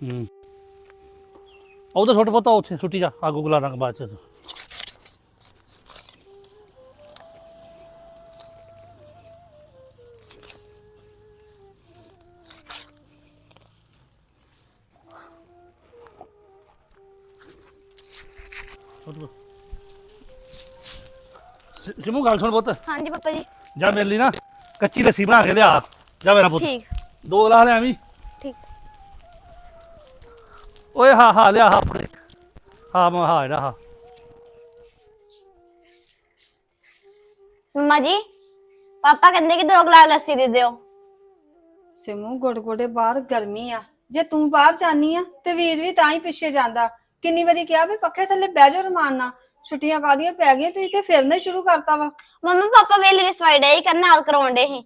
ਹੂੰ। ਉਹ ਤਾਂ ਛੋਟੇ ਪੁੱਤ ਉੱਥੇ ਛੁੱਟੀ ਜਾ ਆਗੂ ਗੁਲਾ ਰੰਗ ਬਾਅਦ ਚ। ਜਿਮੂ ਗੱਲ ਸੁਣ ਪੁੱਤ। ਹਾਂਜੀ ਪਾਪਾ ਜੀ। ਜਾ ਮੇਰੇ ਲਈ ਨਾ ਕੱਚੀ ਲੱਸੀ ਬਣਾ ਕੇ ਲਿਆ। ਜਾ ਮੇਰਾ ਪੁੱਤ। ਠੀਕ। ਦੋ ਗਲਾਸ ਲਿਆ ਵੀ ਠੀਕ ਓਏ ਹਾਂ ਹਾਂ ਲਿਆ ਹਾਂ ਆਪਣੇ। ਹਾਂ ਮੈਂ ਹਾਂ ਇਹਦਾ ਹਾਂ। ਮੰਮਾ ਜੀ ਪਾਪਾ ਕਹਿੰਦੇ ਕਿ ਦੋ ਗਲਾਸ ਲੱਸੀ ਦੇ ਦਿਓ। ਸਿਮੂ ਗੋੜੇ ਬਾਹਰ ਗਰਮੀ ਆ। ਜੇ ਤੂੰ ਬਾਹਰ ਜਾਨੀ ਆ ਤੇ ਵੀਰ ਵੀ ਤਾਂ ਹੀ ਪਿੱਛੇ ਜਾਂਦਾ। ਕਿੰਨੀ ਵਾਰੀ ਕਿਹਾ ਵੀ ਪੱਖੇ ਥੱਲੇ ਬਹਿ ਜਾ ਰਮਾਨ ਨਾਲ। ਛੁੱਟੀਆਂ ਕਾਦੀਆਂ ਪੈ ਗਈਆਂ ਤੁਸੀਂ ਤੇ ਫਿਰਨਾ ਸ਼ੁਰੂ ਕਰਤਾ ਵਾ। ਮੰਮਾ ਪਾਪਾ ਵੇਲੇ ਦੀ ਸਫ਼ਾਈ ਡੇ ਕਰਨ ਨਾਲ ਕਰਾਉਣ ਡੇ ਸੀ।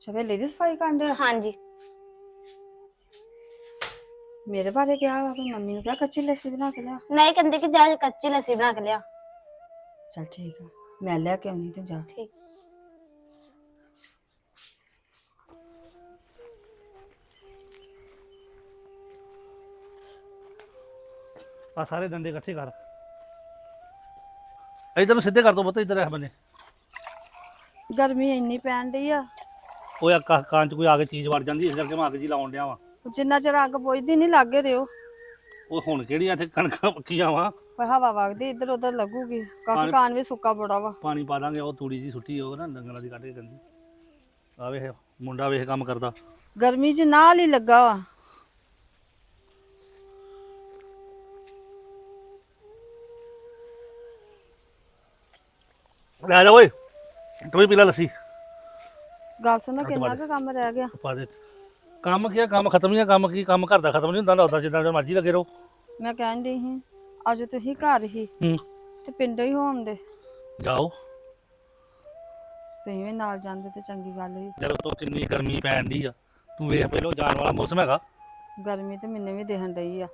ਸਵੇਲੇ ਦੀ ਸਫ਼ਾਈ ਕਰਨ ਡਿਆ ਹਾਂਜੀ। ਮੇਰੇ ਬਾਰੇ ਕਿਹਾ ਵਾ ਵੀ ਮੰਮੀ ਨੂੰ ਕਿਹਾ ਕੱਚੀ ਲੱਸੀ ਬਣਾ ਕੇ ਲਿਆ। ਨਹੀਂ ਕਹਿੰਦੇ ਕਿ ਜਾ ਕੱਚੀ ਲੱਸੀ ਬਣਾ ਕੇ ਲਿਆ। ਚਲ ਠੀਕ ਆ ਮੈਂ ਲੈ ਕੇ ਆਉਣੀ ਤੇ ਜਾ। ਠੀਕ। ਆ ਸਾਰੇ ਡੰਡੇ ਇਕੱਠੇ ਕਰ। ਇਧਰ ਨੂੰ ਸਿੱਧੇ ਕਰ ਦੋ ਪੁੱਤ ਇਧਰ ਇਹ ਬੰਨੇ ਗਰਮੀ ਇੰਨੀ ਪੈਣ ਡਈ ਆ। ਓਏ ਆ ਕਾਂ ਕਾਂ ਚ ਕੋਈ ਆ ਕੇ ਚੀਜ਼ ਵੜ ਜਾਂਦੀ ਇਸ ਕਰਕੇ ਮੈਂ ਅੱਗ ਜੀ ਲਾਉਣ ਡਿਆ ਵਾਂ। ਜਿੰਨਾ ਚਿਰ ਅੱਗ ਪੁੱਜਦੀ ਨਹੀਂ ਲੱਗੇ ਰਿਓ। ਉਹ ਹੁਣ ਕਿਹੜੀਆਂ ਇੱਥੇ ਕਣਕਾਂ ਪੱਕੀਆਂ ਵਾਂ? ਪਰ ਹਵਾ ਵਗਦੀ ਇੱਧਰ ਉੱਧਰ ਲੱਗੂਗੀ ਪਾਣੀ- ਕਾਨ ਵੀ ਸੁੱਕਾ ਬੜਾ ਵਾ। ਪਾਣੀ ਪਾ ਦਾਂਗੇ ਉਹ ਤੂੜੀ ਜੀ ਸੁੱਟੀ ਉਹ ਨਾ ਡੰਗਰਾਂ ਦੀ ਕੱਢ ਕੇ ਜਾਂਦੀ ਆ ਵੇਖ ਮੁੰਡਾ ਵੇਖ ਕੰਮ ਕਰਦਾ। ਗਰਮੀ 'ਚ ਨਾਲ ਹੀ ਲੱਗਾ ਵਾ। ਲੈ ਜਾ ਓਏ ਤੂੰ ਵੀ ਪੀ ਲੈ ਲੱਸੀ। ਗੱਲ ਸੁਣੋ ਕਿੰਨਾ ਕੁ ਕੰਮ ਰਹਿ ਗਿਆ। ਪਾ ਦੇ। ਕੰਮ ਕੀ ਆ? ਕੰਮ ਖਤਮ ਨਹੀਂ ਆ? ਕੰਮ ਕੀ? ਕੰਮ ਘਰ ਦਾ ਖਤਮ ਨਹੀਂ ਹੁੰਦਾ? ਲੱਗਦਾ ਜਿੱਦਾਂ ਮਰਜ਼ੀ ਲੱਗੇ ਰਹੋ। ਮੈਂ ਕਹਿਣ ਡਈ ਸੀ ਅੱਜ ਤੁਸੀਂ ਘਰ ਹੀ ਹੂੰ। ਤੇ ਪਿੰਡੋਂ ਹੀ ਹੋਉਂਦੇ ਜਾਓ। ਤੁਸੀਂ ਵੀ ਨਾਲ ਜਾਂਦੇ ਤੇ ਚੰਗੀ ਗੱਲ ਸੀ ਜਦੋਂ ਤੋਂ ਕਿੰਨੀ ਗਰਮੀ ਪੈਣ ਦੀ ਆ ਤੂੰ ਵੇਖ ਪਹਿਲਾਂ ਜਾਣ ਵਾਲਾ ਮੌਸਮ ਹੈਗਾ। ਗਰਮੀ ਤੇ ਮੈਨੂੰ ਵੀ ਦੇਖਣ ਡਈ ਆ।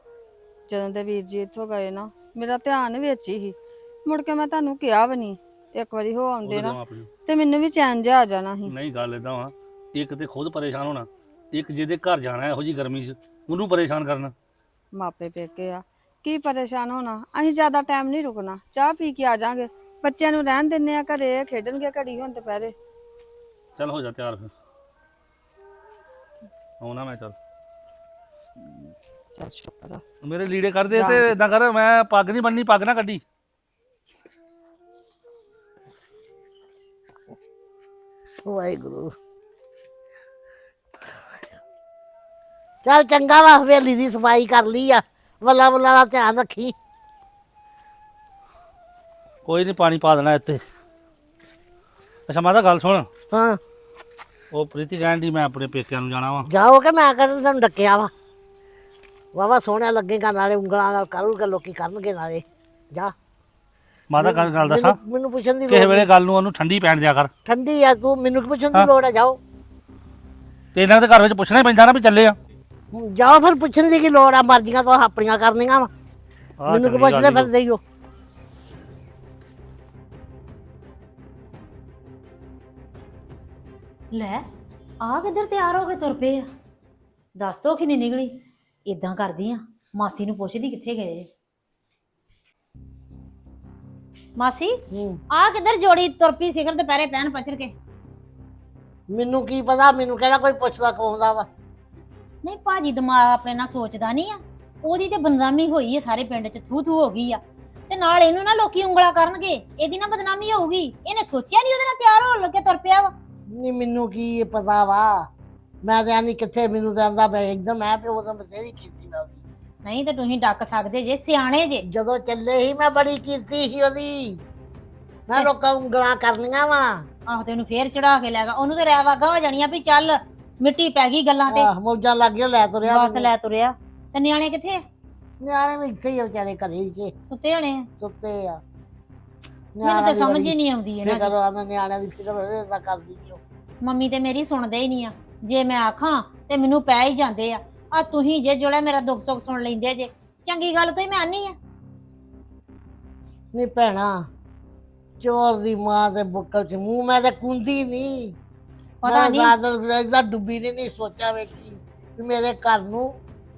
ਜਦੋਂ ਦੇ ਵੀਰ ਜੀ ਇੱਥੋਂ ਗਏ ਨਾ ਮੇਰਾ ਧਿਆਨ ਵਿੱਚ ਹੀ। ਸੀ ਮੁੜ ਕੇ ਮੈਂ ਤੁਹਾਨੂੰ ਕਿਹਾ ਵੀ ਨਹੀਂ ਇੱਕ ਵਾਰੀ ਹੋ ਆਉਂਦੇ ਨਾ ਤੋਂ ਆਪਣੀ ਤੇ ਮੈਨੂੰ ਵੀ ਚੈਨ ਜਿਹਾ ਆ ਜਾਣਾ ਸੀ। ਨਹੀਂ ਗੱਲ ਇਦਾਂ ਵਾ ਇੱਕ ਤੇ ਖੁਦ ਪਰੇਸ਼ਾਨ ਹੋਣਾ ਇੱਕ ਜਿਹਦੇ ਘਰ ਜਾਣਾ ਇਹੋ ਜੀ ਗਰਮੀ 'ਚ ਉਹਨੂੰ ਪਰੇਸ਼ਾਨ ਕਰਨਾ। ਮਾਪੇ ਪੇਕੇ ਆ ਕੀ ਪਰੇਸ਼ਾਨ ਹੋਣਾ? ਅਸੀਂ ਜ਼ਿਆਦਾ ਟਾਈਮ ਨਹੀਂ ਰੁਕਣਾ ਚਾਹ ਪੀ ਕੇ ਆ ਜਾਾਂਗੇ। ਬੱਚਿਆਂ ਨੂੰ ਰਹਿਣ ਦਿੰਨੇ ਆ ਘਰੇ ਖੇਡਣਗੇ ਘੜੀ ਹੁਣ ਦੁਪਹਿਰੇ। ਚੱਲ ਹੋ ਜਾ ਤਿਆਰ ਫਿਰ। ਆਉਣਾ ਮੈਂ ਚੱਲ। ਚੱਲ ਸ਼ੁਕਰ ਆ। ਮੇਰੇ ਲੀੜੇ ਕੱਢ ਦੇ ਤੇ ਇਦਾਂ ਕਰ ਮੈਂ ਪੱਗ ਨਹੀਂ ਬੰਨੀ ਪੱਗ ਨਾ ਕੱਢੀ। ਵਾਹਿਗੁਰੂ। ਚੱਲ ਚੰਗਾ ਵਾ ਹਵੇਲੀ ਦੀ ਸਫ਼ਾਈ ਕਰ ਲਈ ਆ। ਵੱਲਾ ਵੱਲਾ ਦਾ ਧਿਆਨ ਰੱਖੀ। ਕੋਈ ਨਹੀਂ ਪਾਣੀ ਪਾ ਦੇਣਾ ਇੱਥੇ। ਅੱਛਾ ਮਾਤਾ ਗੱਲ ਸੁਣ। ਹਾਂ। ਉਹ ਪ੍ਰੀਤੀ ਕਹਿਣ ਦੀ ਮੈਂ ਆਪਣੇ ਪੇਕਿਆਂ ਨੂੰ ਜਾਣਾ ਵਾ। ਜਾਓ ਕਿ ਮੈਂ ਕਹਿੰਦਾ ਤੁਹਾਨੂੰ ਡੱਕਿਆ ਵਾ? ਵਾਵਾ ਸੋਹਣਾ ਲੱਗੇਗਾ ਨਾਲੇ ਉਂਗਲਾਂ ਨਾਲ ਕਰੂਗਾ ਲੋਕੀ ਕਰਨਗੇ ਨਾਲੇ। ਜਾ। ਮਾਤਾ ਗੱਲ ਗੱਲ ਦੱਸਾਂ? ਮੈਨੂੰ- ਮੈਨੂੰ ਪੁੱਛਣ ਦੀ ਕਿਸੇ ਲੋੜ ਵੇਲੇ ਗੱਲ ਨੂੰ ਉਹਨੂੰ ਠੰਡੀ ਪੈਣ ਦਿਆ ਕਰ। ਠੰਡੀ ਆ ਤੂੰ ਮੈਨੂੰ ਕੀ ਪੁੱਛਣ ਦੀ ਹਾਂ। ਲੋੜ ਆ? ਜਾਓ। ਤੇ ਇਹਨਾਂ ਦੇ ਘਰ ਵਿੱਚ ਪੁੱਛਣਾ ਹੀ ਪੈਂਦਾ ਨਾ ਵੀ ਚੱਲੇ ਆ। ਜਾਓ ਫਿਰ ਪੁੱਛਣ ਦੀ ਕੀ ਲੋੜ ਆ ਮਰਜ਼ੀਆਂ ਤੋਂ ਆਪਣੀਆਂ ਕਰਨੀਆਂ ਵਾ। ਆਹ ਮੈਨੂੰ ਕੀ ਚੰਗੀ ਗੱਲ ਪੁੱਛਦੇ ਈ। ਫਿਰਦੇ ਹੋ ਲੈ ਆ ਕਿੱਧਰ ਤਿਆਰ ਹੋ ਕੇ ਤੁਰ ਪਏ ਆ? ਦੱਸ ਦੋ ਕਿ ਨਹੀਂ ਨਿਕਲੀ? ਇਦਾਂ ਕਰਦੀ ਆ ਮਾਸੀ ਨੂੰ ਪੁੱਛਦੀ ਕਿੱਥੇ ਗਏ ਮਾਸੀ ਹੂੰ। ਆ ਕਿੱਧਰ ਜੋੜੀ ਤੁਰ ਪਈ ਸਿਖਰ ਦੁਪਹਿਰੇ ਪੈਣ ਪਚਰ ਕੇ। ਮੈਨੂੰ ਕੀ ਪਤਾ ਮੈਨੂੰ ਕਿਹੜਾ ਕੋਈ ਪੁੱਛਦਾ ਕੋਉਂਦਾ ਵਾ। ਨਹੀਂ ਭਾਜੀ ਦਿਮਾਗ ਆਪਣੇ ਨਾਲ ਸੋਚਦਾ ਨਹੀਂ ਆ। ਉਹਦੀ ਤੇ ਬਦਨਾਮੀ ਹੋਈ ਹੈ ਸਾਰੇ ਪਿੰਡ 'ਚ ਥੂ ਥੂ ਹੋ ਗਈ ਆ। ਤੇ ਨਾਲ ਇਹਨੂੰ ਨਾ ਲੋਕੀ ਉਂਗਲਾ ਕਰਨਗੇ ਇਹਦੀ ਨਾ ਬਦਨਾਮੀ ਹੋਊਗੀ। ਇਹਨੇ ਸੋਚਿਆ ਨਹੀਂ ਉਹਦੇ ਨਾਲ ਤਿਆਰ ਹੋਣ ਲੱਗੇ ਤੁਰ ਪਿਆ ਵਾ। ਨਹੀਂ ਮੈਨੂੰ ਕੀ ਪਤਾ ਵਾ? ਮੈਂ ਤਾਂ ਨਹੀਂ ਕਿੱਥੇ ਮੈਨੂੰ ਤਾਂ ਆਂਦਾ ਮੈਂ ਇੱਕਦਮ ਮੈਂ ਪਿਓ ਤਾਂ ਬਥੇਰੀ ਕੀਤੀ ਮੈਂ ਉਹਦੀ। ਨਹੀਂ ਤੇ ਤੁਸੀਂ ਡੱਕ ਸਕਦੇ ਜੇ ਸਿਆਣੇ ਜੇ। ਜਦੋਂ ਚੱਲੇ ਹੀ ਮੈਂ ਬੜੀ ਕੀਤੀ ਸੀ ਉਹਦੀ। ਮੈਂ ਲੋਕਾਂ ਨੂੰ ਉਂਗਲਾਂ ਕਰਨੀਆਂ ਵਾ। ਆਹੋ ਤੇ ਉਹਨੂੰ ਫੇਰ ਚੜਾ ਕੇ ਲੈ ਗਾ। ਉਹਨੂੰ ਤੇ ਰਹਿ ਵਾਗਾ ਹੋ ਜਾਣੀਆਂ ਵੀ ਚੱਲ। ਮਿੱਟੀ ਪੈ ਗਈ ਗੱਲਾਂ ਤੇ। ਆਹ ਮੌਜਾਂ ਲੱਗ ਗਿਆ ਲੈ ਤੁਰਿਆ ਬਸ ਮੈਨੂੰ। ਲੈ ਤੁਰਿਆ। ਤੇ ਨਿਆਣੇ ਕਿੱਥੇ ਆ? ਨਿਆਣੇ ਵੀ ਇੱਥੇ ਹੀ ਆ ਵਿਚਾਰੇ ਘਰੇ ਹੀ ਕੇ ਸੁੱਤੇ ਹੋਣੇ ਆ? ਸੁੱਤੇ ਆ। ਮੈਨੂੰ ਤਾਂ ਸਮਝ ਹੀ ਨਹੀਂ ਆਉਂਦੀ ਇਹਨਾਂ ਫਿਕਰ ਦੀ। ਆ ਮੈਂ ਨਿਆਣਿਆਂ ਦੀ ਫਿਕਰ ਉਹਦੇ ਤਾਂ ਕਰਦੀ ਕਿਉਂ? ਮੰਮੀ ਤੇ ਮੇਰੀ ਸੁਣਦੇ ਹੀ ਨਹੀਂ ਆ। ਜੇ ਮੈਂ ਆਖਾਂ ਤੇ ਮੈਨੂੰ ਪੈ ਹੀ ਜਾਂਦੇ ਆ। ਆ ਤੁਸੀਂ ਜੇ ਜਿਹੜਾ ਮੇਰਾ ਦੁੱਖ ਸੁੱਖ ਸੁਣ ਲੈਂਦੇ ਜੇ ਚੰਗੀ ਗੱਲ ਤੋਂ ਹੀ ਮੈਂ ਆਨੀ ਆ। ਨਹੀਂ ਭੈਣਾ ਚੋਰ ਦੀ ਮਾਂ ਦੇ ਬੁੱਕਲ ਚ ਮੂੰਹ ਮੈਂ ਤੇ ਕੁੰਦੀ ਨਹੀਂ ਪਤਾ ਨਹੀਂ ਮੈਂ ਨਹੀਂ ਡੁੱਬੀ ਨਹੀਂ ਨਹੀਂ ਸੋਚਿਆ ਵੇ ਕੀ ਵੀ ਮੇਰੇ ਘਰ ਨੂੰ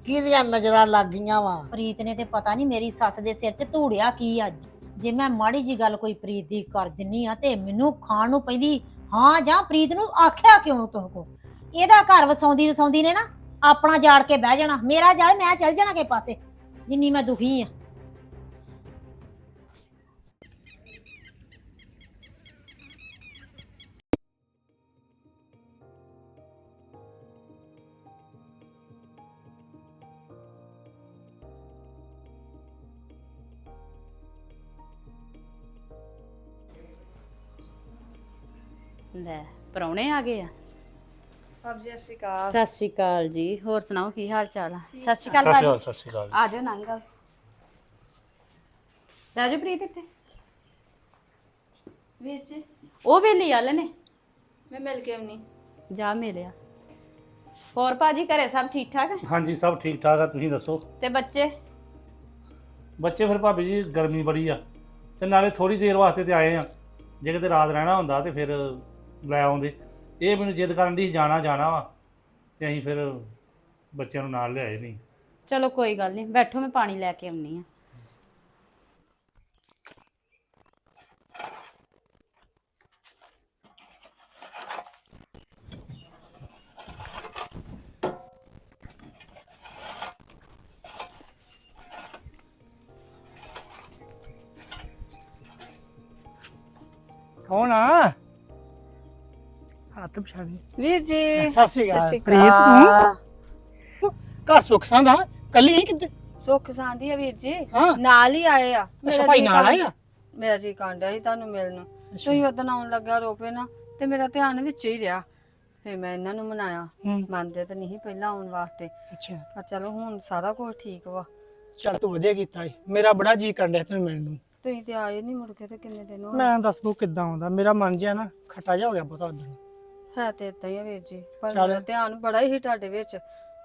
ਕਿਹਦੀਆਂ ਨਜ਼ਰਾਂ ਲੱਗ ਗਈਆਂ ਵਾ। ਪ੍ਰੀਤ ਨੇ ਤੇ ਪਤਾ ਨਹੀਂ ਮੇਰੀ ਸੱਸ ਦੇ ਸਿਰ 'ਚ ਧੂੜਿਆ ਕੀ ਅੱਜ। ਜੇ ਮੈਂ ਮਾੜੀ ਜੀ ਗੱਲ ਕੋਈ ਪ੍ਰੀਤ ਦੀ ਕਰ ਦਿੰਨੀ ਆ ਤੇ ਮੈਨੂੰ ਖਾਣ ਨੂੰ ਪੈਂਦੀ ਹਾਂ ਜਾਂ ਪ੍ਰੀਤ ਨੂੰ ਆਖਿਆ ਕਿਉਂ ਤੋ ਕੋ? ਇਹਦਾ ਘਰ ਵਸਾਉਂਦੀ ਵਸਾਉਂਦੀ ਨੇ ਨਾ ਆਪਣਾ ਜਾੜ ਕੇ ਬਹਿ ਜਾਣਾ ਮੇਰਾ ਜਾੜ ਮੈਂ ਚੱਲ ਜਾਣਾ ਕੇ ਪਾਸੇ ਜਿੰਨੀ ਮੈਂ ਦੁਖੀ ਆ। ਲੈ ਪਰੌਣੇ ਆ ਗਏ ਆ। ਸਤਿ ਸ਼੍ਰੀ ਅਕਾਲ। ਸਤਿ ਸ਼੍ਰੀ ਅਕਾਲ ਜੀ ਹੋਰ ਸੁਣਾਓ ਕੀ ਹਾਲ ਚਾਲ ਆ? ਸਤਿ ਸ਼੍ਰੀ ਅਕਾਲ ਸਤਿ ਸ਼੍ਰੀ ਭਾਜੀ। ਅਕਾਲ ਸਤਿ ਸ਼੍ਰੀ ਅਕਾਲ ਆ ਜਾਓ ਨੰਗਲ ਰਾਜੂ ਪ੍ਰੀਤ ਇੱਥੇ। ਵੀਰ ਜੀ। ਉਹ ਵੇਲੀ ਵਾਲੇ ਨੇ ਮੈਂ ਮਿਲ ਕੇ ਆਉਣੀ। ਜਾ ਮਿਲਿਆ। ਹੋਰ ਭਾਜੀ ਘਰੇ ਸਭ ਠੀਕ ਠਾਕ ਆ? ਹਾਂਜੀ ਸਭ ਠੀਕ ਠਾਕ ਆ ਤੁਸੀਂ ਦੱਸੋ? ਤੇ ਬੱਚੇ? ਬੱਚੇ ਫਿਰ ਭਾਬੀ ਜੀ ਗਰਮੀ ਬੜੀ ਆ। ਤੇ ਨਾਲੇ ਥੋੜੀ ਦੇਰ ਵਾਸਤੇ ਤੇ ਆਏ ਆ। ਜੇ ਕਿਤੇ ਰਾਤ ਰਹਿਣਾ ਹੁੰਦਾ ਤੇ ਫਿਰ ਲੈ ਆਉਂਦੇ। ਇਹ ਮੈਨੂੰ ਜਿੱਦ ਕਰਨ ਦੀ ਜਾਣਾ ਜਾਣਾ ਵਾ ਤੇ ਅਸੀਂ ਫਿਰ ਬੱਚਿਆਂ ਨੂੰ ਨਾਲ ਲਿਆਏ ਨਹੀਂ। ਚਲੋ ਕੋਈ ਗੱਲ ਨਹੀਂ ਬੈਠੋ ਮੈਂ ਪਾਣੀ ਲੈ ਕੇ ਆਉਣੀ ਆ ਕੌਣ ਆ? ਹੱਥ ਪਛਾਣੀ ਵੀਰ ਜੀ ਸਤਿ ਸ਼੍ਰੀ ਅਕਾਲ। ਪ੍ਰੀਤ ਅਕਾਲ। ਤੂੰ ਘਰ ਸੁੱਖ ਸੰਦ ਆ? ਕੱਲੀ ਹੀ ਕਿੱਥੇ ਸੁੱਖ ਸਾਂਦੀ ਆ ਵੀਰ ਜੀ। ਹਾਂ। ਨਾਲ ਹੀ ਆਏ ਆ। ਅੱਛਾ ਭਾਈ ਜੀ ਨਾਲ ਕਾਂਡ- ਆਇਆ ਮੇਰਾ ਜੀ ਕਾਂਡਿਆ ਸੀ ਤੁਹਾਨੂੰ ਮਿਲਣ। ਨੂੰ ਤੁਸੀਂ ਉਦੋਂ ਆਉਣ ਲੱਗਾ ਰੋਪੇ ਨਾ ਤੇ ਮੇਰਾ ਧਿਆਨ ਵਿੱਚ ਹੀ ਰਿਹਾ। ਫੇ ਮੈਂ ਇਹਨਾਂ ਨੂੰ ਮਨਾਇਆ। ਹੂੰ। ਮੰਨਦੇ ਤਾਂ ਨਹੀਂ ਪਹਿਲਾਂ ਆਉਣ ਵਾਸਤੇ। ਅੱਛਾ। ਪਰ ਚਲੋ ਹੁਣ ਸਾਰਾ ਕੁਝ ਠੀਕ ਵਾ। ਚੱਲ ਤੂੰ ਵਧੀਆ ਕੀਤਾ ਮੇਰਾ ਬੜਾ ਜੀ ਕਰਨ ਡਿਆ ਤੈਨੂੰ ਮਿਲਣ ਨੂੰ। ਤੁਸੀਂ ਤੇ ਆਏ ਨਹੀਂ ਮੁੜ ਕੇ ਤੇ ਕਿੰਨੇ ਦਿਨ ਹੋ ਗਏ। ਮੈਂ ਦੱਸ ਬੋ ਕਿੱਦਾਂ ਆਉਂਦਾ? ਮੇਰਾ ਮਨ ਜਿਆ ਨਾ ਖਟਾ ਜਾ ਹੋ ਗਿਆ ਬਹੁਤਾ ਉਦੋਂ ਹੈ ਤੇ ਇਦਾਂ ਹੀ ਆ ਵੀਰ ਜੀ। ਪਰ ਚੱਲ। ਮੇਰਾ ਧਿਆਨ ਬੜਾ ਹੀ ਤੁਹਾਡੇ ਵਿੱਚ।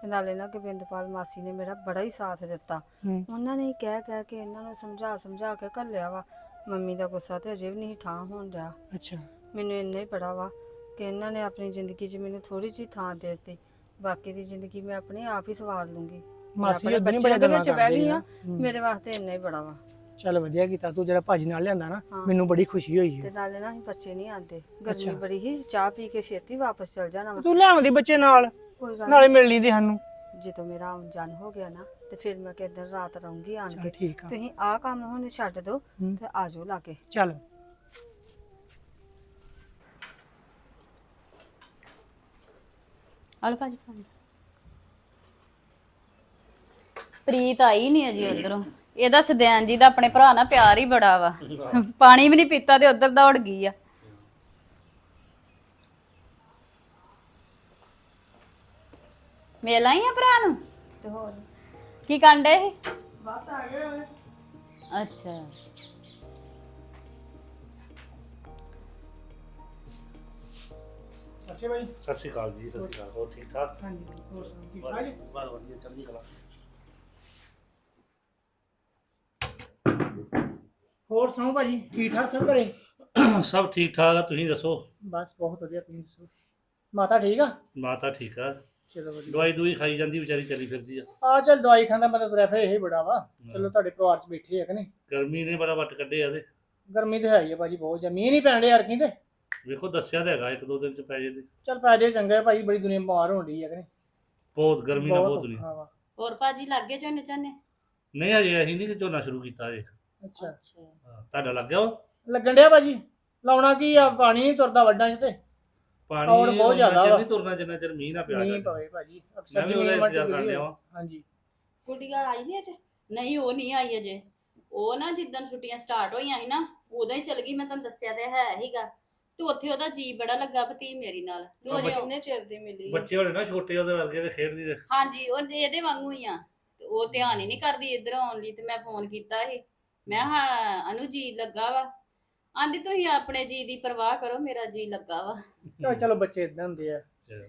ਤੇ ਨਾਲੇ ਨਾ ਗੋਬਿੰਦਪਾਲ ਮਾਸੀ ਨੇ ਮੇਰਾ ਬੜਾ ਹੀ ਸਾਥ ਦਿੱਤਾ। ਹੂੰ। ਉਹਨਾਂ ਨੇ ਹੀ ਕਹਿ ਕਹਿ ਕੇ ਇਹਨਾਂ ਨੂੰ ਸਮਝਾ ਸਮਝਾ ਕੇ ਘੱਲਿਆ ਵਾ। ਮੰਮੀ ਦਾ ਗੁੱਸਾ ਤੇ ਅਜੇ ਵੀ ਨਹੀਂ ਠਾਂ ਹੋਣ ਡਿਆ। ਅੱਛਾ। ਮੈਨੂੰ ਇੰਨਾ ਹੀ ਪੜਾ ਵਾ ਕਿ ਇਹਨਾਂ ਨੇ ਆਪਣੀ ਜ਼ਿੰਦਗੀ 'ਚ ਮੈਨੂੰ ਥੋੜੀ ਜਿਹੀ ਥਾਂ ਦੇ ਦਿੱਤੀ। ਬਾਕੀ ਦੀ ਜ਼ਿੰਦਗੀ ਮੈਂ ਆਪਣੇ ਆਪ ਹੀ ਸਵਾਰ ਲੂੰਗੀ। ਮਾਸੀ ਆਪਣੇ ਉਦੋਂ ਹੀ ਬੱਚਿਆਂ ਬੜਾ ਦੇ ਵਿੱਚ ਬਹਿ ਗਈ ਆ। ਹੂੰ। ਮੇਰੇ ਵਾਸਤੇ ਇੰਨਾ ਹੀ ਬੜਾ ਵਾ। ਚੱਲ ਵਧੀਆ ਕੀਤਾ ਤੂੰ ਜਿਹੜਾ ਭਾਜੀ ਨਾਲ ਲਿਆਂਦਾ ਨਾ ਹਾਂ। ਮੈਨੂੰ ਬੜੀ ਖੁਸ਼ੀ ਹੋਈ ਤੇ ਹੈ ਨਾਲੇ ਨਾ ਅਸੀਂ ਬੱਚੇ ਨਹੀਂ ਆਂਦੇ ਗਰਮੀ ਅੱਛਾ। ਬੜੀ ਹੀ ਚਾਹ ਪੀ ਕੇ ਛੇਤੀ ਵਾਪਸ ਚਲ ਜਾਣਾ ਵਾ। ਤੂੰ ਲਿਆਉਂਦੀ ਬੱਚੇ ਨਾਲ ਕੋਈ ਗੱਲ ਨਾਲੇ। ਮਿਲ ਲੈਂਦੀ ਸਾਨੂੰ। ਜਦੋਂ ਮੇਰਾ ਆਉਣ ਜਾਣ ਹੋ ਗਿਆ ਨਾ ਤੇ ਫਿਰ ਮੈਂ ਦਿਨ ਰਾਤ ਰਹੂੰਗੀ ਆਣ ਚੱਲ ਕੇ। ਠੀਕ ਆ। ਤੁਸੀਂ ਆਹ ਕੰਮ ਹੁਣ ਛੱਡ ਦਿਓ ਹੂੰ। ਤੇ ਆ ਜਾਓ ਲਾਗੇ। ਚੱਲ। ਹਲੋ ਭਾਜੀ। ਪ੍ਰੀਤ ਆਈ ਨਹੀਂ ਅਜੇ ਉਧਰੋਂ। ਇਹਦਾ ਸਦੈਨ ਜੀ ਦਾ ਆਪਣੇ ਭਰਾ ਨਾਲ ਪਿਆਰ ਹੀ ਬੜਾ ਵਾ। ਪਾਣੀ ਵੀ ਨਹੀਂ ਪੀਤਾ ਤੇ ਉਧਰ ਦੌੜ ਗਈ ਆ। ਮਿਲ ਆਈ ਆ ਭਰਾ ਨੂੰ? ਤੇ ਹੋਰ? ਕੀ ਕਾਂਡੇ ਇਹ ਬਸ ਆ ਗਏ ਅੱਛਾ। ਸਤਿ ਸ਼੍ਰੀ ਅਕਾਲ ਜੀ। ਸਤਿ ਸ਼੍ਰੀ ਅਕਾਲ। ਹੋਰ ਠੀਕ ਠਾਕ? ਹਾਂਜੀ ਹੋਰ ਸੁਣਾਓ ਠੀਕ ਠਾਕ ਜੀ? ਬਸ ਵਧੀਆ ਚੜ੍ਹਦੀ ਕਲਾ। ਹੋਰ ਸੁਣਾਓ ਭਾਜੀ ਠੀਕ ਠਾਕ ਸਭ ਘਰੇ? ਸਭ ਠੀਕ ਠਾਕ ਆ ਤੁਸੀਂ ਦੱਸੋ? ਬਸ ਬਹੁਤ ਵਧੀਆ ਤੁਸੀਂ ਦੱਸੋ? ਮਾਤਾ ਠੀਕ ਆ? ਮਾਤਾ ਠੀਕ ਆ। ਚਲੋ ਵਧੀਆ। ਦਵਾਈ ਦੂਈ ਖਾਈ ਜਾਂਦੀ ਵਿਚਾਰੀ ਚੱਲੀ ਫਿਰਦੀ ਆ। ਆ ਚੱਲ ਦਵਾਈ ਖਾਂਦਾ ਮਤਲਬ ਰੈਫਰ ਇਹ ਬੜਾ ਵਾ। ਚਲੋ ਤੁਹਾਡੇ ਪਰਿਵਾਰ 'ਚ ਬੈਠੇ ਆ ਕਿ ਨਹੀਂ? ਗਰਮੀ ਨੇ ਬੜਾ ਵੱਟ ਕੱਢਿਆ ਤੇ ਗਰਮੀ ਤੇ ਹੈ ਹੀ ਆ ਭਾਜੀ ਬਹੁਤ ਜ਼ਮੀਨ ਹੀ ਪੈਣ ਡੇ ਯਾਰ ਕਹਿੰਦੇ ਵੇਖੋ ਦੱਸਿਆ ਤਾਂ ਹੈਗਾ ਇੱਕ ਦੋ ਦਿਨ ਚ ਪੈ ਜੇ ਤੇ। ਚੱਲ ਪੈ ਜੇ ਚੰਗਾ ਹੈ ਭਾਜੀ ਬੜੀ ਦੁਨੀਆ ਬਿਮਾਰ ਹੋਣ ਡਈ ਆ ਕਿ ਨਹੀਂ? ਬਹੁਤ ਗਰਮੀ ਨਾਲ ਬਹੁਤ ਨਹੀਂ ਔਖਾ ਵਾ। ਹੋਰ ਭਾਜੀ ਲੱਗੇ ਝੋਨੇ ਝਾਨੇ ਨਹੀਂ ਹਜੇ ਅਸੀਂ ਨਹੀਂ ਝੋਨਾ ਸ਼ੁਰੂ ਕੀਤਾ ਜੇ ਅੱਛਾ। ਹਾਂ, ਤੁਹਾਡਾ ਲੱਗ ਗਿਆ ਵਾ? ਲੱਗਣ ਡਿਆ ਭਾਜੀ। ਲਾਉਣਾ ਕੀ ਆ? ਪਾਣੀ ਤੁਰਦਾ ਵੱਡਾਂ 'ਚ ਤੇ। ਪਾਣੀ ਔਰ ਬਹੁਤ ਜ਼ਿਆਦਾ ਚਿਰ ਵਾ। ਨਹੀਂ ਤੁਰਨਾ ਜਿੰਨਾ ਚਿਰ ਮੀਂਹ ਨਾ ਪਿਆ ਨਹੀਂ ਜਾਵੇ। ਪਵੇ ਭਾਜੀ। ਅਕਸਰ ਮੈਂ ਵੀ ਉਹਦਾ ਜ਼ਮੀਨ ਵੱਟ ਇੰਤਜ਼ਾਰ ਕਰ ਗਈ ਲਿਆ ਹੋਈ। ਵਾ। ਹਾਂਜੀ। ਗੁੱਡੀਆਂ ਆਈ ਨਹੀਂ ਅਜੇ। ਨਹੀਂ ਉਹ ਨਹੀਂ ਆਈ ਅਜੇ। ਉਹ ਨਾ ਜਿੱਦਣ ਛੁੱਟੀਆਂ ਸਟਾਰਟ ਹੋਈਆਂ ਸੀ ਨਾ ਉਦੋਂ ਹੀ ਚਲ ਗਈ। ਮੈਂ ਤੁਹਾਨੂੰ ਦੱਸਿਆ ਤੇ ਹੈ ਹੀਗਾ ਤੇ ਉੱਥੇ ਉਹਦਾ ਜੀ ਬੜਾ ਲੱਗਾ ਭਤੀ ਮੇਰੀ ਨਾਲ। ਤੇ ਉਹ ਚਿਰ ਦੀ ਮਿਲੀ ਬੱਚੇ ਹੋਣੇ ਨਾ ਛੋਟੇ ਉਹਦੇ ਵਰਗੇ ਤੇ ਖੇਡਦੀ ਤੇ। ਹਾਂਜੀ ਉਹ ਇਹਦੇ ਵਾਂਗੂ ਹੀ ਆ। ਤੇ ਉਹ ਧਿਆਨ ਹੀ ਨਹੀਂ ਕਰਦੀ ਇੱਧਰ ਆਉਣ ਲਈ ਤੇ ਮੈਂ ਫੋਨ ਕੀਤਾ ਸੀ। ਮੈਂ ਹਾਂ ਅਨੂ ਜੀ ਲੱਗਾ ਵਾ। ਆਂਦੀ ਤੁਸੀਂ ਆਪਣੇ ਜੀ ਦੀ ਪਰਵਾਹ ਕਰੋ ਮੇਰਾ ਜੀ ਲੱਗਾ ਵਾ। ਚਲੋ ਚਲੋ ਬੱਚੇ ਇਦਾਂ ਹੁੰਦੇ ਆ।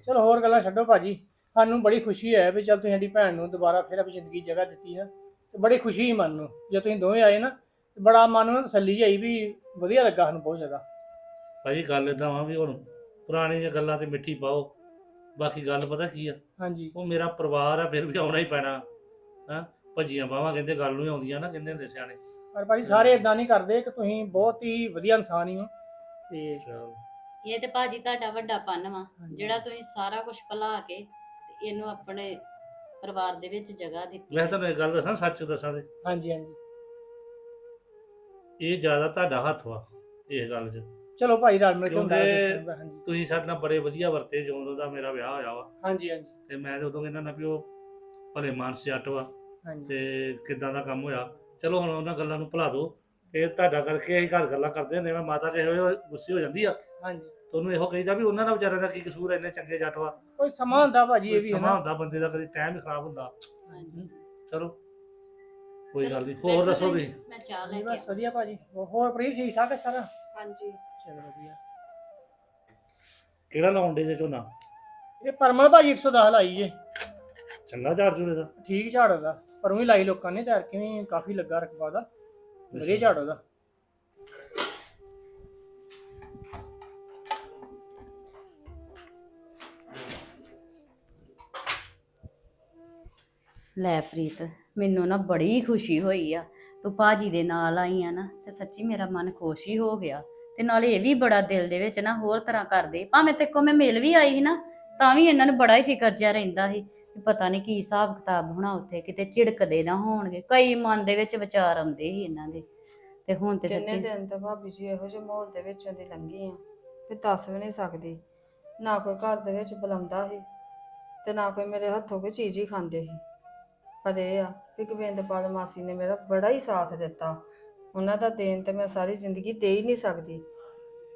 ਚਲੋ। ਹੋਰ ਗੱਲਾਂ ਛੱਡੋ ਭਾਜੀ। ਸਾਨੂੰ ਬੜੀ ਖੁਸ਼ੀ ਹੈ ਵੀ ਚੱਲ ਤੁਸੀਂ ਸਾਡੀ ਭੈਣ ਨੂੰ ਦੁਬਾਰਾ ਫਿਰ ਆਪਣੀ ਜ਼ਿੰਦਗੀ 'ਚ ਜਗ੍ਹਾ ਦਿੱਤੀ ਨਾ ਤੇ ਬੜੀ ਖੁਸ਼ੀ ਹੀ ਮਨ ਨੂੰ। ਜੇ ਤੁਸੀਂ ਦੋਵੇਂ ਆਏ ਨਾ ਤੇ ਬੜਾ ਮਨ ਨੂੰ ਤਸੱਲੀ ਆਈ ਵੀ ਵਧੀਆ ਲੱਗਾ ਸਾਨੂੰ ਬਹੁਤ ਜ਼ਿਆਦਾ। ਭਾਜੀ ਗੱਲ ਇਦਾਂ ਵਾ ਵੀ ਹੁਣ ਪੁਰਾਣੀਆਂ ਗੱਲਾਂ ਤੇ ਮਿੱਠੀ ਪਾਓ। ਬਾਕੀ ਗੱਲ ਪਤਾ ਕੀ ਆ? ਹਾਂਜੀ। ਉਹ ਮੇਰਾ ਪਰਿਵਾਰ ਆ ਫਿਰ ਵੀ ਆਉਣਾ ਹੀ ਪੈਣਾ। ਹਾਂ? ਭੱਜੀਆਂ ਬਾਵਾਂ ਕਹਿੰਦੇ ਗੱਲ ਨੂੰ ਹੀ ਆਉਂਦੀਆਂ ਨਾ ਕਹਿੰਦੇ ਹੁੰਦੇ ਸਿਆਣੇ। ਪਰ ਭਾਜੀ ਸਾਰੇ ਇਦਾਂ ਨਹੀਂ ਕਰਦੇ ਕਿ ਤੁਸੀਂ ਬਹੁਤ ਹੀ ਵਧੀਆ ਇਨਸਾਨ ਹੀ ਹੋ ਤੇ ਚਲੋ। ਇਹ ਤੇ ਭਾਜੀ ਤੁਹਾਡਾ ਵੱਡਾ ਪੰਨ ਵਾ। ਜਿਹੜਾ ਤੁਸੀਂ ਸਾਰਾ ਕੁਝ ਭੁਲਾ ਕੇ ਤੇ ਇਹਨੂੰ ਆਪਣੇ ਪਰਿਵਾਰ ਦੇ ਵਿੱਚ ਜਗ੍ਹਾ ਦਿੱਤੀ ਮੈਂ ਹੈ। ਤੁਹਾਨੂੰ ਇੱਕ ਗੱਲ ਦੱਸਾਂ ਸੱਚ ਦੱਸਾਂ ਤੇ। ਹਾਂਜੀ ਹਾਂਜੀ। ਇਹ ਜ਼ਿਆਦਾ ਤੁਹਾਡਾ ਹੱਥ ਵਾ ਇਸ ਗੱਲ 'ਚ। ਚਲੋ ਭਾਈ ਰਲ ਮਿਲ ਕੇ ਹੁੰਦਾ ਕਿਉਂਕਿ- ਹੈ ਸਿਸਟਮ, ਹਾਂਜੀ। ਤੁਸੀਂ ਸਾਡੇ ਨਾਲ ਬੜੇ ਵਧੀਆ ਵਰਤੇ ਜਦੋਂ ਦਾ ਮੇਰਾ ਵਿਆਹ ਹੋਇਆ ਵਾ। ਹਾਂਜੀ ਹਾਂਜੀ। ਤੇ ਮੈਂ ਤੇ ਉਦੋਂ ਕਹਿੰਦਾ ਨਾ ਵੀ ਉਹ ਭਲੇ ਮਾਨਸ ਜੱਟ ਵਾ ਹਾਂਜੀ। ਤੇ ਕਿੱਦਾਂ ਦਾ ਕੰਮ ਹੋਇਆ। ਚਲੋ ਹੁਣ ਉਹਨਾਂ ਗੱਲਾਂ ਨੂੰ ਭੁਲਾ ਦਿਓ। ਤੇ ਤੁਹਾਡਾ ਕਰਕੇ ਅਸੀਂ ਘਰ ਗੱਲਾਂ ਕਰਦੇ ਹੁੰਦੇ ਮੈਂ ਮਾਤਾ ਕਿਸੇ ਵੇਲੇ ਗੁੱਸੇ ਹੋ ਜਾਂਦੀ ਆ। ਹਾਂਜੀ। ਤੁਹਾਨੂੰ ਇਹੋ ਕਹੀਦਾ ਵੀ ਉਹਨਾਂ ਦਾ ਵਿਚਾਰਿਆਂ ਦਾ ਕੀ ਕਸੂਰ ਇੰਨੇ ਚੰਗੇ ਜੱਟ ਵਾ। ਕੋਈ ਸਮਾਂ ਹੁੰਦਾ ਭਾਜੀ ਇਹ ਵੀ ਹੈ ਸਮਾਂ ਨਾ ਹੁੰਦਾ ਬੰਦੇ ਦਾ ਕਦੀ ਟਾਈਮ ਹੀ ਖਰਾਬ ਹੁੰਦਾ। ਹਾਂਜੀ। ਚਲੋ ਕੋਈ ਗੱਲ ਨਹੀਂ ਹੋਰ ਦੱਸੋ ਤੁਸੀਂ ਮੈਂ ਚਾਹ ਲੈ ਕੇ ਬਸ ਵਧੀਆ ਭਾਜੀ। ਹੋਰ ਪ੍ਰੀਤ ਠੀਕ ਠਾਕ ਹੈ ਸਾਰਾ? ਹਾਂਜੀ। ਚਲੋ ਵਧੀਆ। ਕਿਹੜਾ ਲਾਉਣ ਦੇ ਜੇ ਝੋਨਾ? ਇਹ ਪਰਮਲ ਭਾਜੀ 110 ਲਾਈ ਜੇ। ਚੰਗਾ ਝਾੜ ਝੂੜੇ ਦਾ। ਠੀਕ ਝਾੜ ਉਹਦਾ। ਪਰ ਵੀ ਲਾਈ ਲੋਕਾਂ ਨੇ ਤੇ ਕਿਵੇਂ ਕਾਫੀ ਲੱਗਾ ਰਕਬਾ ਦਾ। ਵਧੀਆ ਝਾੜ ਉਹਦਾ। ਲੈ ਪ੍ਰੀਤ ਮੈਨੂੰ ਨਾ ਬੜੀ ਖੁਸ਼ੀ ਹੋਈ ਆ। ਤੂੰ ਭਾਜੀ ਦੇ ਨਾਲ ਆਈ ਆ ਨਾ ਤੇ ਸੱਚੀ ਮੇਰਾ ਮਨ ਖੁਸ਼ ਹੀ ਹੋ ਗਿਆ। ਤੇ ਨਾਲੇ ਇਹ ਵੀ ਬੜਾ ਦਿਲ ਦੇ ਵਿੱਚ ਨਾ ਹੋਰ ਤਰ੍ਹਾਂ ਕਰਦੇ। ਭਾਵੇਂ ਤੇ ਕੋ ਮੈਂ ਮਿਲ ਵੀ ਆਈ ਸੀ ਨਾ ਤਾਂ ਵੀ ਇਹਨਾਂ ਨੂੰ ਬੜਾ ਹੀ ਫਿਕਰ ਜਿਹਾ ਰਹਿੰਦਾ ਸੀ। ਕਿ ਪਤਾ ਨਹੀਂ ਕੀ ਹਿਸਾਬ ਕਿਤਾਬ ਹੋਣਾ ਉੱਥੇ ਕਿਤੇ ਝਿੜਕਦੇ ਨਾ ਹੋਣਗੇ। ਕਈ ਮਨ ਦੇ ਵਿੱਚ ਵਿਚਾਰ ਆਉਂਦੇ ਸੀ ਇਹਨਾਂ ਦੇ। ਤੇ ਹੁਣ ਤੇ ਕਿੰਨੇ ਸੱਚੀ ਦਿਨ ਤਾਂ ਭਾਬੀ ਜੀ ਇਹੋ ਜਿਹੇ ਮਾਹੌਲ ਦੇ ਵਿੱਚੋਂ ਦੀ ਲੰਘੀ ਆ ਤੇ ਦੱਸ ਵੀ ਨਹੀਂ ਸਕਦੀ। ਨਾ ਕੋਈ ਘਰ ਦੇ ਵਿੱਚ ਬੁਲਾਉਂਦਾ ਸੀ ਤੇ ਨਾ ਕੋਈ ਮੇਰੇ ਹੱਥੋਂ ਕੋਈ ਚੀਜ਼ ਹੀ ਖਾਂਦੇ ਸੀ। ਪਰ ਇਹ ਆ ਕਿ ਗੋਬਿੰਦਪਾਲ ਮਾਸੀ ਨੇ ਮੇਰਾ ਬੜਾ ਹੀ ਸਾਥ ਦਿੱਤਾ। ਉਹਨਾਂ ਦਾ ਦੇਣ ਤੇ ਮੈਂ ਸਾਰੀ ਜ਼ਿੰਦਗੀ ਦੇ ਹੀ ਨਹੀਂ ਸਕਦੀ।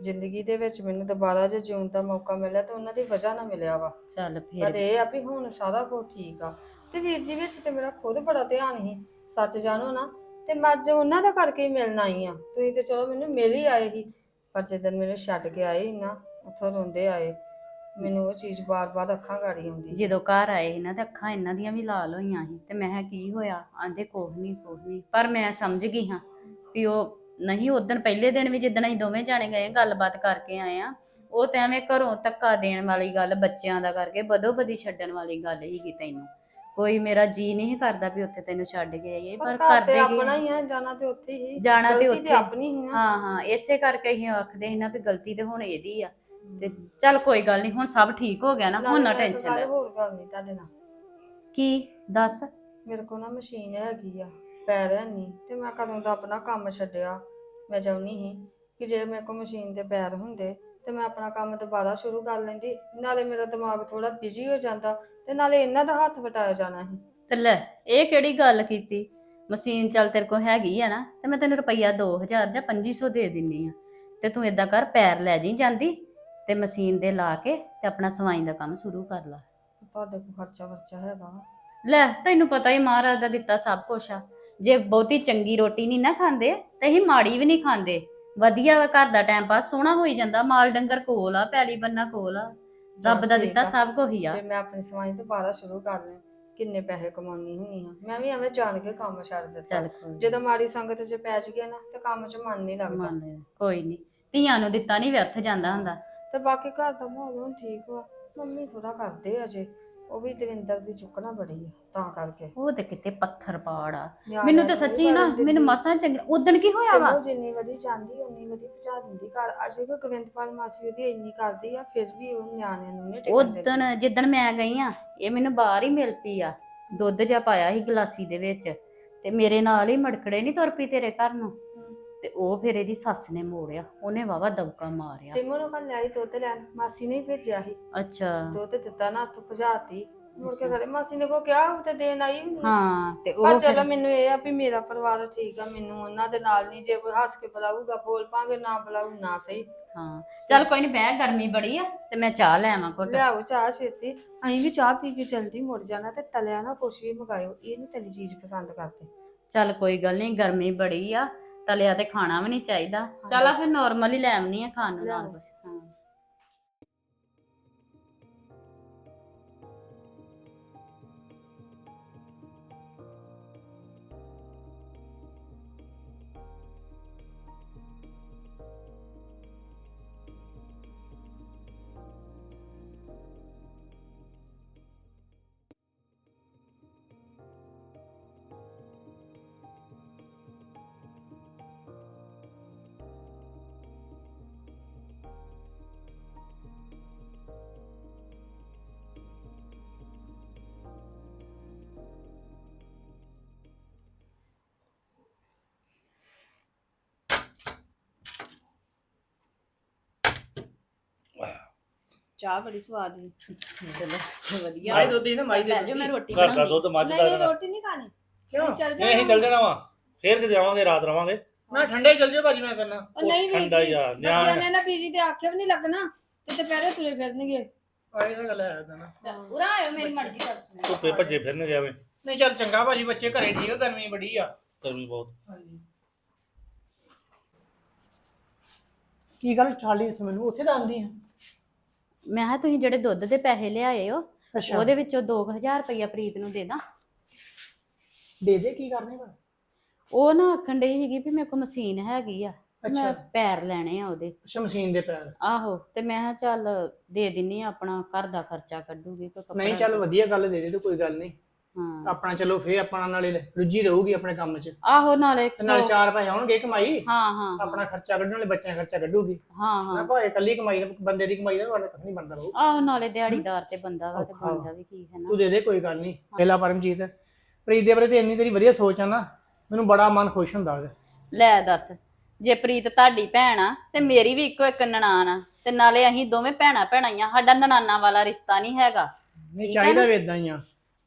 ਜ਼ਿੰਦਗੀ ਦੇ ਵਿੱਚ ਮੈਨੂੰ ਦੁਬਾਰਾ ਜੇ ਜਿਉਣ ਦਾ ਮੌਕਾ ਮਿਲਿਆ ਤਾਂ ਉਹਨਾਂ ਦੀ ਵਜ੍ਹਾ ਨਾਲ ਮਿਲਿਆ ਵਾ। ਚੱਲ ਪਰ ਫਿਰ ਇਹ ਆ ਵੀ ਹੁਣ ਸਾਰਾ ਕੁਝ ਠੀਕ ਆ। ਤੇ ਵੀਰ ਜੀ ਵਿੱਚ ਤੇ ਮੇਰਾ ਖੁਦ ਬੜਾ ਧਿਆਨ ਸੀ ਸੱਚ ਜਾਣੋ ਨਾ। ਤੇ ਮੈਂ ਅੱਜ ਉਹਨਾਂ ਦਾ ਕਰਕੇ ਹੀ ਮਿਲਣ ਆਈ ਆ। ਤੁਸੀਂ ਤੇ ਚਲੋ ਮੈਨੂੰ ਮਿਲ ਹੀ ਆਏ ਸੀ ਪਰ ਜਦੋਂ ਮੈਨੂੰ ਛੱਡ ਕੇ ਆਏ ਸੀ ਨਾ ਉੱਥੋਂ ਰੋਂਦੇ ਆਏ। ਮੈਨੂੰ ਉਹ ਚੀਜ਼ ਬਾਰ-ਬਾਰ ਅੱਖਾਂ ਗਾੜੀ ਆਉਂਦੀ। ਜਦੋਂ ਘਰ ਆਏ ਸੀ ਨਾ ਤੇ ਅੱਖਾਂ ਇਹਨਾਂ ਦੀਆਂ ਵੀ ਲਾਲ ਹੋਈਆਂ ਸੀ। ਤੇ ਮੈਂ ਕਿਹਾ ਕੀ ਹੋਇਆ? ਆਂਦੇ ਕੁਛ ਨਹੀਂ ਕੁਛ ਨਹੀਂ ਪਰ ਮੈਂ ਸਮਝ ਗਈ ਹਾਂ ਵੀ ਉਹ ਨਹੀਂ ਉਦੋਂ ਪਹਿਲੇ ਦਿਨ ਵੀ ਜਿੱਦਣ ਅਸੀਂ ਦੋਵੇਂ ਜਾਣੇ ਗਏ ਗੱਲਬਾਤ ਕਰਕੇ ਆਏ ਆ ਉਹ ਤਾਂ ਐਵੇਂ ਘਰੋਂ ਧੱਕਾ ਦੇਣ ਵਾਲੀ ਗੱਲ ਬੱਚਿਆਂ ਦਾ ਕਰਕੇ ਬਦੋ ਬਦੀ ਛੱਡਣ ਵਾਲੀ ਗੱਲ ਹੀਗੀ ਤੈਨੂੰ। ਕੋਈ ਮੇਰਾ ਜੀ ਨਹੀਂ ਕਰਦਾ ਵੀ ਉੱਥੇ ਤੈਨੂੰ ਛੱਡ ਕੇ ਆਈਏ ਪਰ ਘਰ ਕਰਦੇ ਤੇ ਆਪਣਾ ਹੀ ਆ ਜਾਣਾ ਤੇ ਉੱਥੇ ਹੀ। ਜਾਣਾ ਤੇ ਗਲਤੀ ਉੱਥੇ। ਆਪਣੀ ਹੀ ਆ। ਹਾਂ ਹਾਂ ਇਸੇ ਕਰਕੇ ਅਸੀਂ ਆਖਦੇ ਸੀ ਨਾ ਵੀ ਗਲਤੀ ਤੇ ਹੁਣ ਇਹਦੀ ਆ। ਤੇ ਚੱਲ ਕੋਈ ਗੱਲ ਨਹੀਂ ਹੁਣ ਸਭ ਠੀਕ ਹੋ ਗਿਆ ਨਾ ਹੁਣ ਨਾ ਨਾਲੇ ਮੈਂ ਇੱਕ ਟੈਨਸ਼ਨ ਗੱਲ ਲੈ ਹੋਰ ਗੱਲ ਨਹੀਂ ਤੁਹਾਡੇ ਨਾਲ। ਕੀ? ਦੱਸ। ਮੇਰੇ ਕੋਲ ਨਾ ਮਸ਼ੀਨ ਹੈਗੀ ਆ। ਪੈਰ ਹੈ ਨਹੀਂ ਤੇ ਮੈਂ ਕਦੋਂ ਦਾ ਆਪਣਾ ਕੰਮ ਛੱਡਿਆ? ਮੈਂ ਚਾਹੁੰਦੀ ਸੀ ਕਿ ਜੇ ਮੇਰੇ ਕੋਲ ਮਸ਼ੀਨ ਦੇ ਪੈਰ ਹੁੰਦੇ ਤੇ ਮੈਂ ਆਪਣਾ ਕੰਮ ਦੁਬਾਰਾ ਸ਼ੁਰੂ ਕਰ ਲੈਂਦੀ। ਨਾਲੇ ਮੇਰਾ ਦਿਮਾਗ ਥੋੜਾ ਬਿਜ਼ੀ ਹੋ ਜਾਂਦਾ ਤੇ ਨਾਲੇ ਇਹਨਾਂ ਦਾ ਹੱਥ ਵਟਾਇਆ ਜਾਣਾ ਸੀ। ਤੇ ਲੈ ਇਹ ਕਿਹੜੀ ਗੱਲ ਕੀਤੀ? ਮਸ਼ੀਨ ਚੱਲ ਤੇਰੇ ਕੋਲ ਹੈਗੀ ਆ ਨਾ ਤੇ ਮੈਂ ਤੈਨੂੰ ਰੁਪਈਆ 2000 ਜਾਂ 2500 ਦੇ ਦਿੰਨੀ ਆ। ਤੇ ਤੂੰ ਇਦਾਂ ਕਰ ਪੈਰ ਲੈ ਜੀ ਜਾਂਦੀ ਤੇ ਮਸ਼ੀਨ ਦੇ ਲਾ ਕੇ ਤੇ ਆਪਣਾ ਸਵਾਈ ਦਾ ਕੰਮ ਸ਼ੁਰੂ ਕਰ ਲਾ। ਤੁਹਾਡੇ ਕੋਲ ਖਰਚਾ ਵਰਚਾ ਹੈਗਾ। ਲੈ ਤੈਨੂੰ ਪਤਾ ਹੀ ਮਹਾਰਾਜ ਦਾ ਦਿੱਤਾ ਸਭ ਕੁਛ ਆ। ਜੇ ਬਹੁਤੀ ਚੰਗੀ ਰੋਟੀ ਨਹੀਂ ਨਾ ਖਾਂਦੇ ਤੇ ਅਸੀਂ ਮਾੜੀ ਵੀ ਨਹੀਂ ਖਾਂਦੇ। ਵਧੀਆ ਵਾ ਘਰ ਦਾ ਟਾਈਮ ਪਾਸ ਸੋਹਣਾ ਹੋਈ ਜਾਂਦਾ ਮਾਲ ਡੰਗਰ ਕੋਲ ਆ ਪੈਲੀ ਬੰਨਾ ਕੋਲ ਆ। ਰੱਬ ਦਾ ਦਿੱਤਾ। ਸਭ ਕੁਝ ਹੀ ਆ। ਤੇ ਮੈਂ ਆਪਣੀ ਸਵਾਈ ਦੁਬਾਰਾ ਸ਼ੁਰੂ ਕਰ ਲਾਂ ਕਿੰਨੇ ਪੈਸੇ ਕਮਾਉਣੀ ਹੁੰਨੀ ਆ। ਮੈਂ ਵੀ ਐਵੇਂ ਜਾਣ ਕੇ ਕੰਮ ਛੱਡ ਦਿੱਤਾ। ਚੱਲ ਕੋਈ ਨੀ। ਜਦੋਂ ਮਾੜੀ ਸੰਗਤ 'ਚ ਪੈ ਗਏ ਨਾ ਤੇ ਕੰਮ 'ਚ ਮਨ ਨਹੀਂ ਲੱਗਦਾ। ਮੰਨ ਲਿਆ। ਕੋਈ ਨਹੀਂ। ਧੀਆਂ ਨੂੰ ਦਿੱਤਾ ਨਹੀਂ ਵਿਅਰਥ ਜਾਂਦਾ ਹੁੰਦਾ। ਤੇ ਬਾਕੀ ਘਰ ਦਾ ਮਾਹੌਲ ਹੁਣ ਠੀਕ ਵਾ। ਮੰਮੀ ਥੋੜਾ ਕਰਦੇ ਆ ਅਜੇ ਉਹ ਵੀ ਦਵਿੰਦਰ ਦੀ ਚੁੱਕਣਾ ਬੜੀ ਆ ਤਾਂ ਕਰਕੇ। ਉਹ ਤੇ ਕਿਤੇ ਪੱਥਰ ਪਾੜ ਆ। ਮੈਨੂੰ ਤੇ ਸੱਚੀ ਨਾ ਦਿੰਦੀ। ਮੈਨੂੰ ਮਸਾਂ ਚੰਗੀ ਉਦਣ ਕੀ ਹੋਇਆ ਵਾ? ਜਿੰਨੀ ਵਾਰੀ ਜਾਂਦੀ ਉਨੀ ਵਾਰੀ ਪਹੁੰਚਾ ਦਿੰਦੀ ਘਰ ਅਜੇ ਕੋ ਗਵਿੰਦਪਾਲ ਮਾਸੀ ਉਹਦੀ ਇੰਨੀ ਕਰਦੀ ਆ ਫਿਰ ਵੀ ਉਹ ਨਿਆਣਿਆਂ ਨੂੰ ਨਹੀਂ ਟਿਕਣ ਦਿੰਦੀ। ਉਦਣ ਜਿੱਦਣ ਮੈਂ ਗਈ ਆ ਇਹ ਮੈਨੂੰ ਬਾਹਰ ਹੀ ਮਿਲ ਪਈ ਆ ਦੁੱਧ ਜਿਹਾ ਪਾਇਆ ਸੀ ਗਲਾਸੀ ਦੇ ਵਿੱਚ ਤੇ ਮੇਰੇ ਨਾਲ ਹੀ ਮੜਕੜੇ ਨਹੀਂ ਤੁਰ ਪਈ ਤੇਰੇ ਘਰ ਨੂੰ। ਤੇ ਉਹ ਫਿਰ ਇਹਦੀ ਸੱਸ ਨੇ ਮੋੜਿਆ ਉਹਨੇ ਵਾਵਾ ਦਬਕਾ ਮਾਰਿਆ। ਸਿਮੂ ਨੂੰ ਕੱਲ ਆਈ ਦੁੱਧ ਲੈਣ ਮਾਸੀ ਨੇ ਹੀ ਭੇਜਿਆ ਸੀ। ਅੱਛਾ। ਦੁੱਧ ਦਿੱਤਾ ਨਾ ਹੱਥ ਭਜਾਤੀ। ਮੁੜ ਕੇ ਘਰੇ ਮਾਸੀ ਨੇ ਕੋ ਕਿਹਾ ਉਹ ਤੇ ਦੇਣ ਆਈ ਨਹੀਂ ਹਾਂ ਤੇ ਪਰ ਉਹ ਚਲੋ ਮੈਨੂੰ ਇਹ ਆ ਵੀ ਮੇਰਾ ਪਰਿਵਾਰ ਠੀਕ ਆ ਮੈਨੂੰ ਉਹਨਾਂ ਦੇ ਨਾਲ ਨਹੀਂ ਜੇ ਕੋਈ ਹੱਸ ਕੇ ਬੁਲਾਊਗਾ ਬੋਲ ਪਾਂਗੇ ਨਾ ਬੁਲਾਊ ਨਾ ਸਹੀ। ਹਾਂ। ਚੱਲ ਕੋਈ ਨਹੀਂ ਬਹਿ ਗਰਮੀ ਬੜੀ ਆ ਤੇ ਮੈਂ ਚਾਹ ਲੈ ਆਵਾਂ ਘੁੱਟ। ਲਿਆਓ ਚਾਹ ਛੇਤੀ। ਅਸੀਂ ਵੀ ਚਾਹ ਪੀ ਕੇ ਜਲਦੀ ਮੁੜ ਜਾਣਾ ਤੇ ਤਲਿਆ ਨਾ ਕੁਛ ਵੀ ਮੰਗਾਇਓ ਇਹ ਨਹੀਂ ਤਲੀ ਚੀਜ਼ ਪਸੰਦ ਕਰਦੇ। ਚੱਲ ਕੋਈ ਗੱਲ ਨਹੀਂ ਗਰਮੀ ਬੜੀ ਆ ਤਲਿਆ ਤੇ ਖਾਣਾ ਵੀ ਨਹੀਂ ਚਾਹੀਦਾ। ਚਲ ਆ ਫਿਰ ਨੋਰਮਲ ਹੀ ਲੈ ਆਵਨੀ ਆ ਖਾਣ ਨੂੰ ਨਾਲ ਕੁਛ। ਚਾਹ ਬੜੀ ਸਵਾਦ ਦੀ। ਚਲੋ ਵਧੀਆ। ਮਾਈ ਦੁੱਧ ਦੀ ਨਾ ਮਾਈ ਦੇ ਬਹਿ ਜਾਓ ਮੈਂ ਰੋਟੀ ਘਰ ਦਾ ਬਣਾਉਂਦੀ ਦੁੱਧ ਮੱਝ ਦਾ ਨਹੀਂ ਦੇਣਾ। ਰੋਟੀ ਨਹੀਂ ਖਾਣੀ। ਕਿਉਂ? ਚੱਲ ਨਹੀਂ ਅਸੀਂ ਚੱਲ ਜਾਣਾ ਵਾ। ਫੇਰ ਕਿਤੇ ਆਵਾਂਗੇ ਰਾਤ ਰਵਾਂਗੇ। ਮੈਂ ਠੰਡੇ ਚੱਲ ਜਾਓ ਭਾਜੀ ਮੈਂ ਕਰਨਾ। ਉਹ ਨਹੀਂ ਵੀਰ ਠੰਡਾ ਜੀ ਹੀ ਆ ਬੱਚਿਆਂ ਨਿਆਣੇ ਨੇ ਨਾ ਪੀਜੀ ਤੇ ਆਖਿਆ ਵੀ ਨਹੀਂ ਲੱਗਣਾ ਤੇ ਦੁਪਹਿਰੇ ਤੁਰੇ ਫਿਰਨਗੇ। ਆਏ ਤਾਂ ਗੱਲ ਹੈ ਤਾਂ ਨਾ। ਉਰਾ ਆਇਓ ਮੇਰੀ ਮਰਜ਼ੀ ਕਰ ਸੁਣੋ। ਧੁੱਪੇ ਭੱਜੇ ਫਿਰਨ ਜਾਵੇ ਨਹੀਂ ਚੱਲ ਚੰਗਾ ਭਾਜੀ ਬੱਚੇ ਘਰੇ ਠੀਕ ਆ ਗਰਮੀ ਬੜੀ ਆ। ਗਰਮੀ ਬਹੁਤ। ਹਾਂਜੀ। ਕੀ ਗੱਲ ਚਾਲੀ ਇੱਥੇ ਮੈਨੂੰ ਉੱਥੇ ਤਾਂ ਆਂਦੀ ਆ। ਮੈਂ ਕਿਹਾ ਤੁਸੀਂ ਜਿਹੜੇ ਦੁੱਧ ਦੇ ਪੈਸੇ ਲਿਆਏ ਹੋ ਅੱਛਾ। ਉਹਦੇ ਵਿੱਚੋਂ 2000 ਰੁਪਇਆ ਪ੍ਰੀਤ ਨੂੰ ਦੇ ਦਾਂ। ਦੇ ਦੇ ਕੀ ਕਰਨੇ ਪਰ ਉਹ ਨਾ ਆਖਣ ਡਈ ਸੀਗੀ ਵੀ ਮੇਰੇ ਕੋਲ ਮਸ਼ੀਨ ਹੈਗੀ ਆ ਤੇ ਮੈਂ ਅੱਛਾ। ਪੈਰ ਲੈਣੇ ਆ ਉਹਦੇ। ਅੱਛਾ ਮਸ਼ੀਨ ਦੇ ਪੈਰ। ਆਹੋ ਤੇ ਮੈਂ ਕਿਹਾ ਚੱਲ ਦੇ ਦਿੰਨੀ ਆ ਆਪਣਾ ਘਰ ਦਾ ਖਰਚਾ ਕੱਢੂਗੀ ਕੋਈ ਕੱਪੜਾ। ਨਹੀਂ ਚੱਲ ਵਧੀਆ ਗੱਲ ਦੇ ਦੇ ਤੂੰ ਕੋਈ ਗੱਲ ਨਹੀਂ। ਹਾਂ। ਆਪਣਾ ਚਲੋ ਫੇਰ ਆਪਣਾ ਨਾਲੇ ਰੁੱਝੀ ਰਹੂਗੀ ਆਪਣੇ ਕੰਮ 'ਚ। ਆਹੋ ਨਾਲੇ ਤੇ ਨਾਲੇ ਚਾਰ ਪੈਸੇ ਆਉਣਗੇ ਕਮਾਈ। ਹਾਂ ਹਾਂ ਆਪਣਾ ਖਰਚਾ ਕੱਢਣ ਵਾਲੇ ਬੱਚਿਆਂ ਦਾ ਖਰਚਾ ਕੱਢੂਗੀ। ਹਾਂ ਹਾਂ। ਭਾਵੇਂ ਇਕੱਲੀ ਕਮਾਈ ਬੰਦੇ ਦੀ ਕਮਾਈ ਦਾ ਤੁਹਾਡਾ ਕੁਝ ਨਹੀਂ ਬਣਦਾ ਰਹੂ ਆਹੋ ਨਾਲੇ ਦਿਹਾੜੀਦਾਰ ਤੇ ਬੰਦਾ ਵਾ ਤੇ ਔਖਾ। ਵਾ। ਬਣਦਾ ਵੀ ਕੀ ਹੈ ਨਾ। ਤੂੰ ਦੇ ਦੇ ਕੋਈ ਗੱਲ ਨਹੀਂ। ਪਹਿਲਾ ਪਰਮਜੀਤ। ਪ੍ਰੀਤ ਦੇ ਬਾਰੇ ਤੇ ਇੰਨੀ ਤੇਰੀ ਵਧੀਆ ਸੋਚ ਆ ਨਾ ਮੈਨੂੰ ਬੜਾ ਮਨ ਖੁਸ਼ ਹੁੰਦਾ ਉਹਦਾ। ਲੈ ਦੱਸ ਜੇ ਪ੍ਰੀਤ ਤੁਹਾਡੀ ਭੈਣ ਆ ਤੇ ਮੇਰੀ ਵੀ ਇੱਕੋ ਇੱਕ ਨਨਾਣ ਆ ਤੇ ਨਾਲੇ ਅਸੀਂ ਦੋਵੇਂ ਭੈਣਾਂ ਭੈਣਾਂ ਆ ਸਾਡਾ ਨਨਾਨਾ ਵਾਲਾ ਰਿਸ਼ਤਾ ਨਹੀਂ ਹੈਗਾ। ਨਹੀਂ ਠੀਕ ਆ ਚਾਹੀਦਾ ਨਾ? ਵੀ ਇਦਾਂ ਹੀ ਆ।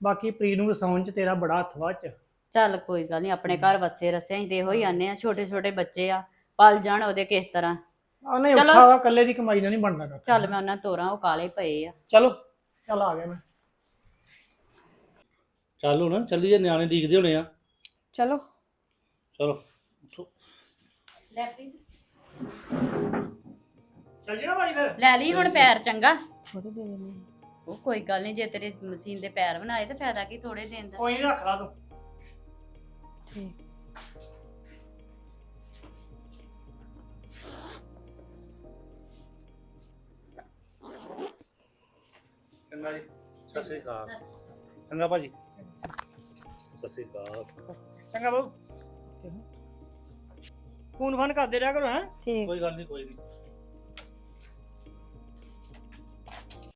ਬਾਕੀ ਪ੍ਰੀਤ ਨੂੰ ਵਸਾਉਣ 'ਚ ਤੇਰਾ ਬੜਾ ਹੱਥ ਵਾ ਚ ਚੱਲ ਕੋਈ ਗੱਲ ਨਹੀਂ ਆਪਣੇ ਘਰ ਵਸੇ ਰਸੇ ਅਸੀਂ ਤੇ ਇਹੋ ਹੀ ਆਨੇ ਆ ਛੋਟੇ ਛੋਟੇ ਬੱਚੇ ਆ ਪਲ ਜਾਣ ਉਹਦੇ ਕਿਸ ਤਰ੍ਹਾਂ। ਆ ਨਹੀਂ ਚਲੋ। ਔਖਾ ਵਾ ਇਕੱਲੇ ਦੀ ਕਮਾਈ ਨਾਲ ਨਹੀਂ ਬਣਦਾ ਕੱਖ। ਚੱਲ ਮੈਂ ਉਹਨਾਂ ਤੋਰਾਂ ਉਹ ਕਾਲੇ ਪਏ ਆ। ਚਲੋ ਚੱਲ ਆ ਗਿਆ ਮੈਂ। ਚੱਲ ਹੁਣ ਚੱਲੀਏ ਨਿਆਣੇ ਡੀਕਦੇ ਹੋਣੇ ਆ। ਚਲੋ। ਚਲੋ। ਉੱਠੋ। ਲੈ ਪ੍ਰੀਤ। ਚੱਲ ਜੀ ਨਾ ਭਾਜੀ ਫਿਰ। ਲੈ ਲਈ ਹੁਣ ਪੈਰ ਚੰਗਾ। ਥੋੜੇ ਦੇ ਦੇਣੇ ਉਹ ਕੋਈ ਗੱਲ ਨਹੀਂ ਜੇ ਤੇਰੇ ਮਸ਼ੀਨ ਦੇ ਪੈਰ ਬਣਾਏ ਤੇ ਫਾਇਦਾ ਕੀ ਥੋੜੇ ਦੇਣ ਦਾ? ਕੋਈ ਨਹੀਂ ਰੱਖ ਲਾ ਤੂੰ। ਠੀਕ ਚੰਗਾ ਜੀ ਸਤਿ ਸ੍ਰੀ ਅਕਾਲ। ਚੰਗਾ ਭਾਜੀ। ਸਤਿ ਸ੍ਰੀ ਅਕਾਲ। ਚੰਗਾ ਬਾਬੂ ਫੋਨ ਫਾਨ ਕਰਦੇ ਰਿਹਾ ਕਰੋ ਹੈ? ਠੀਕ। ਕੋਈ ਗੱਲ ਨਹੀਂ ਕੋਈ ਨਹੀਂ